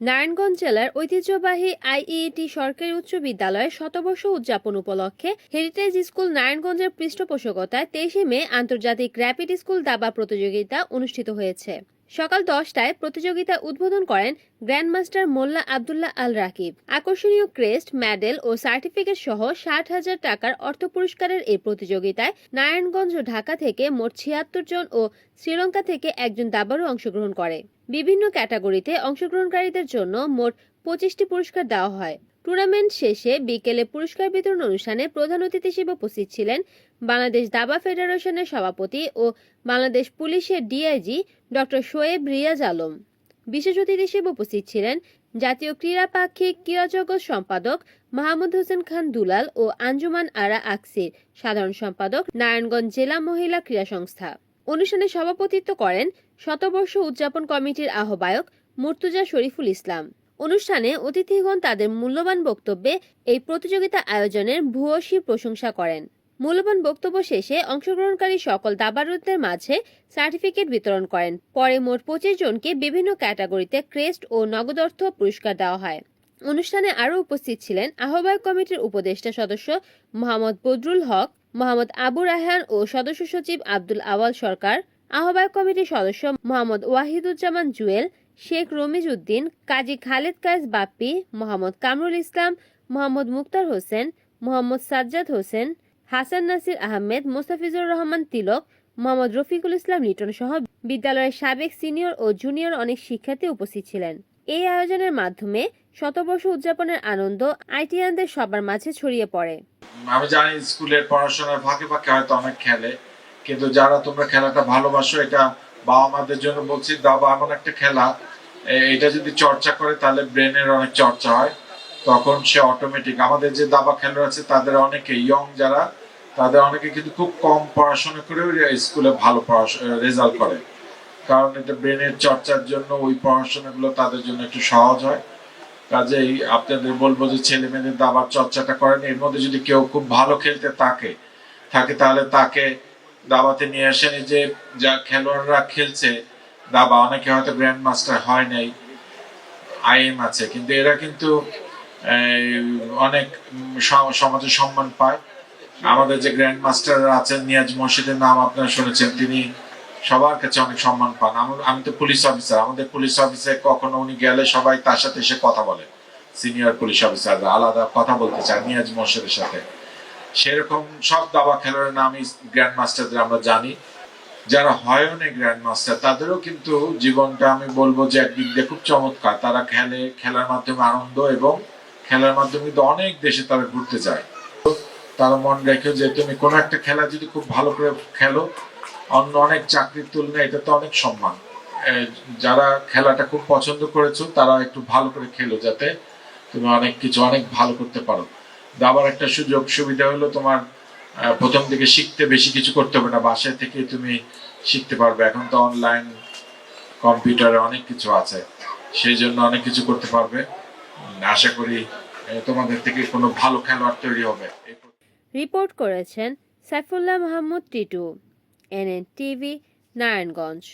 নারায়ণগঞ্জ জেলার ঐতিহ্যবাহী আইইটি সরকারি উচ্চ বিদ্যালয়ের শতবর্ষ উদযাপন উপলক্ষে হেরিটেজ স্কুল নারায়ণগঞ্জের পৃষ্ঠপোষকতায় তেইশে মে আন্তর্জাতিক র্যাপিড স্কুল দাবা প্রতিযোগিতা অনুষ্ঠিত হয়েছে। সকাল দশটায় প্রতিযোগিতা উদ্বোধন করেন গ্র্যান্ডমাস্টার মোল্লা আবদুল্লাহ আল রাকিব। আকর্ষণীয় ক্রেস্ট, মেডেল ও সার্টিফিকেট সহ ষাট হাজার টাকার অর্থ পুরস্কারের এই প্রতিযোগিতায় নারায়ণগঞ্জ ও ঢাকা থেকে মোট ছিয়াত্তর জন ও শ্রীলঙ্কা থেকে একজন দাবারও অংশগ্রহণ করে। বিভিন্ন ক্যাটাগরিতে অংশগ্রহণকারীদের জন্য মোট পঁচিশটি পুরস্কার দেওয়া হয়। টুর্নামেন্ট শেষে বিকেলে পুরস্কার বিতরণ অনুষ্ঠানে প্রধান অতিথি হিসেবে উপস্থিত ছিলেন বাংলাদেশ দাবা ফেডারেশনের সভাপতি ও বাংলাদেশ পুলিশের ডিআইজি ডক্টর শোয়েব রিয়াজ আলম। বিশেষ অতিথি হিসেবে উপস্থিত ছিলেন জাতীয় ক্রীড়া পাক্ষিক ক্রীড়া জগৎ সম্পাদক মাহমুদ হোসেন খান দুলাল ও আঞ্জুমান আরা আকসির, সাধারণ সম্পাদক নারায়ণগঞ্জ জেলা মহিলা ক্রীড়া সংস্থা। অনুষ্ঠানে সভাপতিত্ব করেন শতবর্ষ উদযাপন কমিটির আহ্বায়ক মুর্তুজা শরীফুল ইসলাম। অনুষ্ঠানে অতিথিগণ তাদের মূল্যবান বক্তব্যে এই প্রতিযোগিতা আয়োজনের ভূয়সী প্রশংসা করেন। মূল্যবান বক্তব্য শেষে অংশগ্রহণকারী সকল দাবারুদের মাঝে সার্টিফিকেট বিতরণ করেন। পরে মোট পঁচিশ জনকে বিভিন্ন ক্যাটাগরিতে ক্রেস্ট ও নগদ অর্থ পুরস্কার দেওয়া হয়। অনুষ্ঠানে আরও উপস্থিত ছিলেন আহ্বায়ক কমিটির উপদেষ্টা সদস্য মোহাম্মদ বদরুল হক, মোহাম্মদ আবু রায়হান ও সদস্য সচিব আব্দুল আওয়াল সরকার, আহ্বায়ক কমিটির সদস্য মোহাম্মদ ওয়াহিদুজ্জামান জুয়েল শেখ রমিজ উদ্দিন কাজী খালেদ কায়েস বাপ্পি, মোহাম্মদ কামরুল ইসলাম, মোহাম্মদ মুক্তার হোসেন, মোহাম্মদ সাজ্জাদ হোসেন, হাসান নাসির আহমেদ, মোস্তাফিজুর রহমান তিলক, মোহাম্মদ রফিকুল ইসলাম লিটন সহ বিদ্যালয়ের সাবেক সিনিয়র ও জুনিয়র অনেক শিক্ষার্থী উপস্থিত ছিলেন। এই আয়োজনের মাধ্যমে শতবর্ষ উদযাপনের আনন্দ আইটিয়ানদের সবার মাঝে ছড়িয়ে পড়ে। আমি জানি স্কুলের পড়াশোনার ফাঁকে ফাঁকে হয়তো অনেক খেলে, কিন্তু যারা তোমরা খেলাটা ভালোবাসো, এটা বাবা মাদের জন্য বলছি দাবা এমন একটা খেলা এটা যদি চর্চা করে, তাহলে ব্রেনের অনেক চর্চা হয়। তখন সে অটোমেটিক আমাদের যে দাবা খেলোয়াড় আছে, তাদের অনেকে ইয়ং যারা, তাদের অনেকে কিন্তু খুব কম পড়াশোনা করেও স্কুলে ভালো রেজাল্ট করে। কারণ এটা ব্রেনের চর্চার জন্য, ওই পড়াশোনাগুলো তাদের জন্য একটু সহজ হয়। কাজেই আপনাদের বলব যে ছেলে মেয়েদের দাবার চর্চাটা করেন। এর মধ্যে যদি কেউ খুব ভালো খেলতে থাকে থাকে তাহলে তাকে দাবাতে নিয়ে আসেন এই যে যা খেলোয়াড়রা খেলছে, দাবা, অনেকে হয়তো গ্র্যান্ড মাস্টার হয় নাই, আইএম আছে, কিন্তু এরা কিন্তু অনেক সমাজে সম্মান পায়। আমাদের যে গ্র্যান্ড মাস্টার আছেন নিয়াজ মসজিদের নাম আপনারা শুনেছেন, তিনি সবার কাছে অনেক সম্মান পান। আমি তো পুলিশ অফিসার, আমাদের পুলিশ অফিসে কখনো উনি গেলে সবাই তার সাথে এসে কথা বলে। সিনিয়র পুলিশ অফিসাররা আলাদা কথা বলতে চায় নিয়াজ মোর্শেদের সাথে। সেরকম সব দাবা খেলোয়াড়ের নামই গ্র্যান্ড মাস্টারদের আমরা জানি। যারা হয়ও নেই গ্র্যান্ড মাস্টার তাদেরও কিন্তু জীবনটা আমি বলব যে একদিক দিয়ে খুব চমৎকার। তারা খেলে, খেলার মাধ্যমে আনন্দ এবং খেলার মাধ্যমে কিন্তু অনেক দেশে তারা ঘুরতে যায়। তারা মন রেখে যে তুমি কোনো একটা খেলা যদি খুব ভালো করে খেলো, অন্য অনেক চাকরির তুলনায় এটা তো অনেক সম্মান। যারা খেলাটা খুব পছন্দ করেছ, তারা একটু ভালো করে খেলো যাতে তুমি অনেক কিছু অনেক ভালো করতে পারো। দাবার একটা সুযোগ সুবিধা হলো তোমার প্রথম দিকে শিখতে বেশি কিছু করতে হবে না, বাসায় থেকে তুমি শিখতে পারবে। এখন তো অনলাইন কম্পিউটারে অনেক কিছু আছে, সেই জন্য অনেক কিছু করতে পারবে। আশা করি তোমাদের থেকে কোনো ভালো খেলোয়াড় তৈরি হবে। রিপোর্ট করেছেন সাইফুল্লাহ মাহমুদ টিটু, এনএন টিভি, নারায়ণগঞ্জ।